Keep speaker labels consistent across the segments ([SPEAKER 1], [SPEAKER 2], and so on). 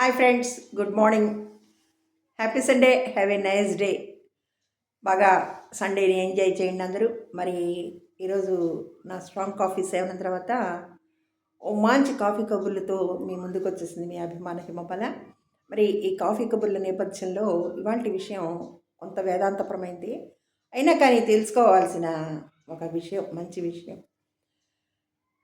[SPEAKER 1] Hi friends good morning. Happy Sunday have a nice day. బాగా సండేని enjoy చేయండి అందరూ. మరి ఈరోజు నా స్ట్రాంగ్ కాఫీ సేవన తర్వాత ఓ మంచి కాఫీ కబుర్లతో మీ ముందుకు వచ్చేసింది మీ అభిమాన హిమపల. మరి ఈ కాఫీ కబుర్ల నేపథ్యంలో ఇవాళ విషయం కొంత వేదాంతపరమైంది. అయినా కానీ తెలుసుకోవాల్సిన ఒక విషయం మంచి విషయం.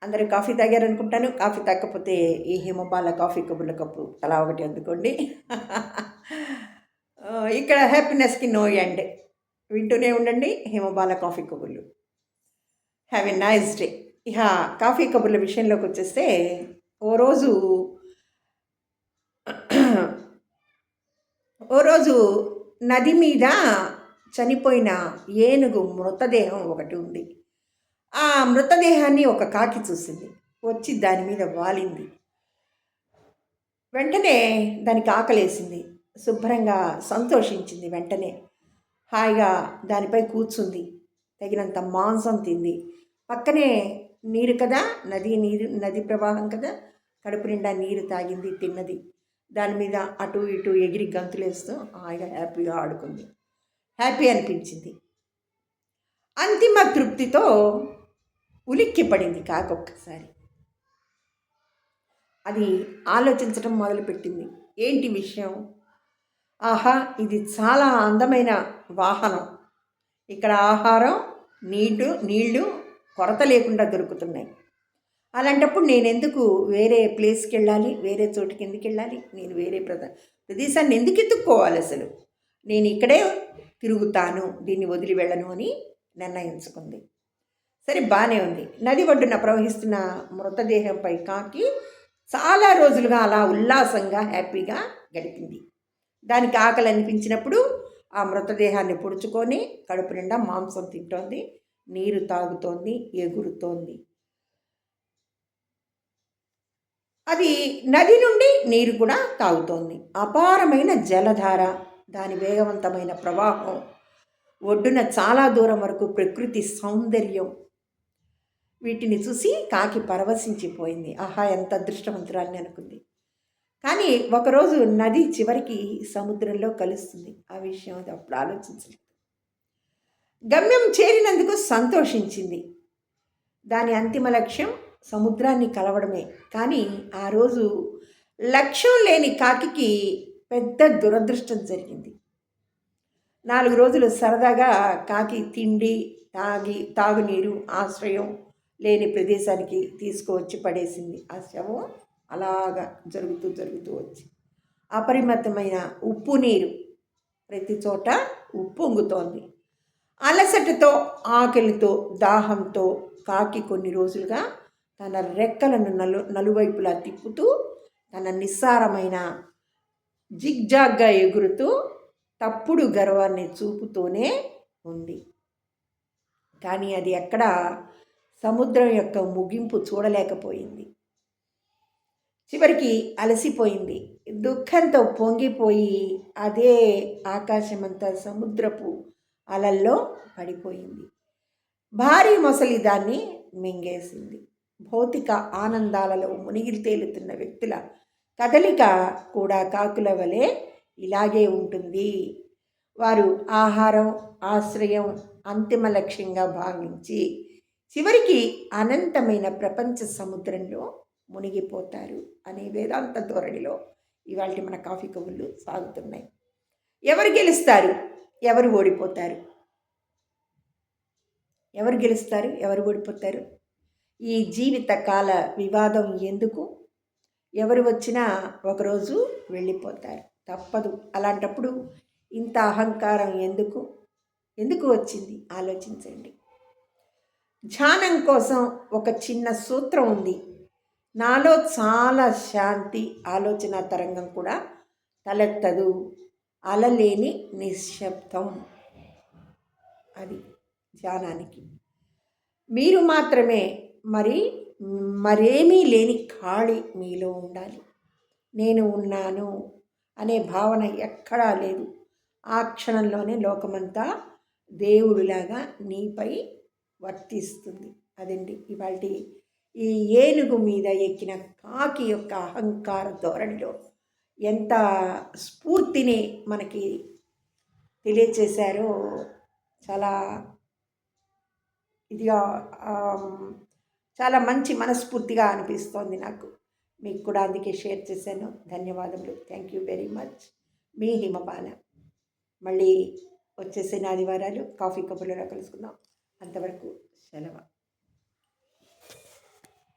[SPEAKER 1] అందరూ కాఫీ తాగారనుకుంటాను. కాఫీ తాగకపోతే ఈ హిమబాల కాఫీ కబుర్ల కప్పు తలా ఒకటి అందుకోండి. ఇక్కడ హ్యాపీనెస్కి నో ఎండ్ వింటూనే ఉండండి హిమబాల కాఫీ కబుర్లు. హ్యావ్ ఎ నైస్ డే ఇక కాఫీ కబుర్ల విషయంలోకి వచ్చేస్తే ఓ రోజు ఓ రోజు నది మీద చనిపోయిన ఏనుగు మృతదేహం ఒకటి ఉంది. ఆ మృతదేహాన్ని ఒక కాకి చూసింది. వచ్చి దాని మీద వాలింది. వెంటనే దానికి ఆకలేసింది. శుభ్రంగా సంతోషించింది వెంటనే. హాయిగా దానిపై కూర్చుంది. తగినంత మాంసం తింది. పక్కనే నీరు కదా? నది నీరు నది ప్రవాహం కదా? కడుపు నిండా నీరు తాగింది తిన్నది. దాని మీద అటు ఇటు ఎగిరి గంతులేస్తూ హాయిగా హ్యాపీగా ఆడుకుంది. హ్యాపీ అనిపించింది. అంతిమ తృప్తితో ఉలిక్కి పడింది కాకొక్కసారి అది ఆలోచించడం మొదలుపెట్టింది. ఏంటి విషయం? ఆహా ఇది చాలా అందమైన వాహనం. ఇక్కడ ఆహారం నీటు నీళ్ళు కొరత లేకుండా దొరుకుతున్నాయి. అలాంటప్పుడు నేను ఎందుకు వేరే ప్లేస్కి వెళ్ళాలి వేరే చోటుకి ఎందుకు వెళ్ళాలి నేను వేరే ప్రదా ప్రదేశాన్ని ఎందుకు ఎత్తుక్కోవాలి అసలు? నేను ఇక్కడే తిరుగుతాను దీన్ని వదిలి వెళ్ళను అని నిర్ణయించుకుంది. సరే బాగానే ఉంది. నది ఒడ్డున ప్రవహిస్తున్న మృతదేహంపై కాకి చాలా రోజులుగా అలా ఉల్లాసంగా హ్యాపీగా గడిపింది. దానికి ఆకలి అనిపించినప్పుడు ఆ మృతదేహాన్ని పొడుచుకొని కడుపు నిండా మాంసం తింటోంది నీరు తాగుతోంది ఎగురుతోంది. అది నది నుండి నీరు కూడా తాగుతోంది. అపారమైన జలధార దాని వేగవంతమైన ప్రవాహం ఒడ్డున చాలా దూరం వరకు ప్రకృతి సౌందర్యం వీటిని చూసి కాకి పరవశించిపోయింది. ఆహా ఎంత అదృష్టవంతురాలని అనుకుంది. కానీ ఒకరోజు నది చివరికి సముద్రంలో కలుస్తుంది. ఆ విషయం అది అప్పుడు ఆలోచించలేదు. గమ్యం చేరినందుకు సంతోషించింది. దాని అంతిమ లక్ష్యం సముద్రాన్ని కలవడమే. కానీ ఆ రోజు లక్ష్యం లేని కాకికి పెద్ద దురదృష్టం జరిగింది. నాలుగు రోజులు సరదాగా కాకి తిండి తాగి తాగునీరు ఆశ్రయం లేని ప్రదేశానికి తీసుకువచ్చి పడేసింది. ఆ శవం అలాగా జరుగుతూ జరుగుతూ వచ్చి అపరిమితమైన ఉప్పు నీరు ప్రతి చోట ఉప్పొంగుతోంది అలసటతో ఆకలితో దాహంతో కాకి కొన్ని రోజులుగా తన రెక్కలను నలు నలువైపులా తిప్పుతూ తన నిస్సారమైన జిగ్జాగ్గా ఎగురుతూ తప్పుడు గర్వాన్ని చూపుతూనే ఉంది. కానీ అది ఎక్కడ సముద్రం యొక్క ముగింపు చూడలేకపోయింది. చివరికి అలసిపోయింది. దుఃఖంతో పొంగిపోయి అదే ఆకాశమంతా సముద్రపు అలల్లో పడిపోయింది. భారీ మొసలి దాన్ని మింగేసింది. భౌతిక ఆనందాలలో మునిగి తేలుతున్న వ్యక్తుల కదలిక కూడా కాకుల వలె ఇలాగే ఉంటుంది. వారు ఆహారం ఆశ్రయం అంతిమ లక్ష్యంగా భావించి చివరికి అనంతమైన ప్రపంచ సముద్రంలో మునిగిపోతారు అనే వేదాంత ధోరణిలో ఇవాళ మన కాఫీ కవులు సాగుతున్నాయి. ఎవరు గెలుస్తారు? ఎవరు ఓడిపోతారు? ఎవరు గెలుస్తారు? ఎవరు ఓడిపోతారు? ఈ జీవిత కాల వివాదం ఎందుకు? ఎవరు వచ్చినా ఒకరోజు వెళ్ళిపోతారు. తప్పదు. అలాంటప్పుడు ఇంత అహంకారం ఎందుకు? ఎందుకు వచ్చింది? ఆలోచించండి. ధ్యానం కోసం ఒక చిన్న సూత్రం ఉంది. నాలో చాలా శాంతి ఆలోచన తరంగం కూడా తలెత్తదు. అలలేని నిశ్శబ్దం. అది ధ్యానానికి. మీరు మాత్రమే మరి మరేమీ లేని ఖాళీ మీలో ఉండాలి. నేను ఉన్నాను అనే భావన ఎక్కడా లేదు. ఆ క్షణంలోనే లోకమంతా దేవుడిలాగా నీపై వర్తిస్తుంది. అదండి. ఇవాళ ఈ ఏనుగు మీద ఎక్కిన కాకి యొక్క అహంకార ధోరణిలో ఎంత స్ఫూర్తిని మనకి తెలియచేశారో చాలా ఇదిగా చాలా మంచి మనస్ఫూర్తిగా అనిపిస్తోంది నాకు. మీకు కూడా అందుకే షేర్ చేశాను. ధన్యవాదములు. Thank you very much. మీ హిమపాన మళ్ళీ వచ్చేసిన ఆదివారాలు కాఫీ కబుర్లలో కలుసుకుందాం. అంతవరకు సెలవు.